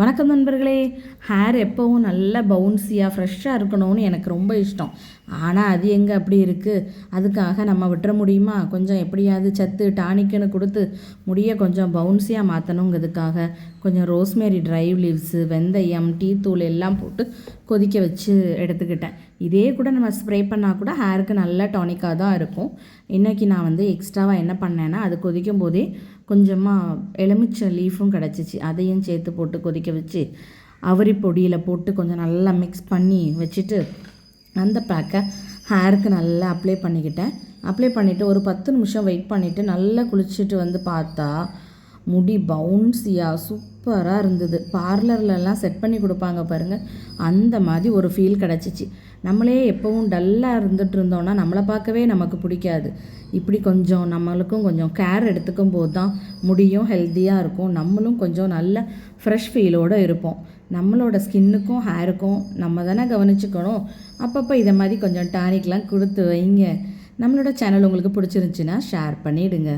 வணக்கம் நண்பர்களே. ஹேர் எப்போவும் நல்ல பவுன்ஸியாக ஃப்ரெஷ்ஷாக இருக்கணும்னு எனக்கு ரொம்ப இஷ்டம். ஆனால் அது எங்கே அப்படி இருக்குது அதுக்காக நம்ம விட்டுற முடியுமா? கொஞ்சம் எப்படியாவது சத்து டானிக்குன்னு கொடுத்து முடியை கொஞ்சம் பவுன்ஸியாக மாற்றணுங்கிறதுக்காக கொஞ்சம் ரோஸ்மேரி ட்ரைவ் லீவ்ஸு வெந்தயம் டீ தூள் எல்லாம் போட்டு கொதிக்க வச்சு எடுத்துக்கிட்டேன். இதே கூட நம்ம ஸ்ப்ரே பண்ணால் கூட ஹேருக்கு நல்ல டானிக்காக தான் இருக்கும். இன்றைக்கி நான் வந்து எக்ஸ்ட்ராவாக என்ன பண்ணேன்னா அது கொதிக்கும் போதே கொஞ்சமாக எலுமிச்சை லீஃபும் கிடச்சிச்சு. அதையும் சேர்த்து போட்டு கொதிக்க வச்சு அவரி பொடியில் போட்டு கொஞ்சம் நல்லா மிக்ஸ் பண்ணி வச்சுட்டு அந்த பேக்கை ஹேருக்கு நல்லா அப்ளை பண்ணிக்கிட்டேன். அப்ளை பண்ணிவிட்டு ஒரு பத்து நிமிஷம் வெயிட் பண்ணிவிட்டு நல்லா குளிச்சுட்டு வந்து பார்த்தா முடி பவுன்ஸியாக சூப்பராக இருந்தது. பார்லர்லலாம் செட் பண்ணி கொடுப்பாங்க பாருங்கள் அந்த மாதிரி ஒரு ஃபீல் கிடச்சிச்சு. நம்மளே எப்போவும் டல்லாக இருந்துட்டு இருந்தோம்னா நம்மளை பார்க்கவே நமக்கு பிடிக்காது. இப்படி கொஞ்சம் நம்மளுக்கும் கொஞ்சம் கேர் எடுத்துக்கும் போது தான் முடியும் ஹெல்த்தியாக இருக்கும். நம்மளும் கொஞ்சம் நல்ல ஃப்ரெஷ் ஃபீலோடு இருப்போம். நம்மளோட ஸ்கின்னுக்கும் ஹேருக்கும் நம்ம தானே கவனிச்சுக்கணும். அப்பப்போ இதை மாதிரி கொஞ்சம் டானிக்லாம் கொடுத்து வைங்க. நம்மளோட சேனல் உங்களுக்கு பிடிச்சிருந்துச்சின்னா ஷேர் பண்ணிவிடுங்க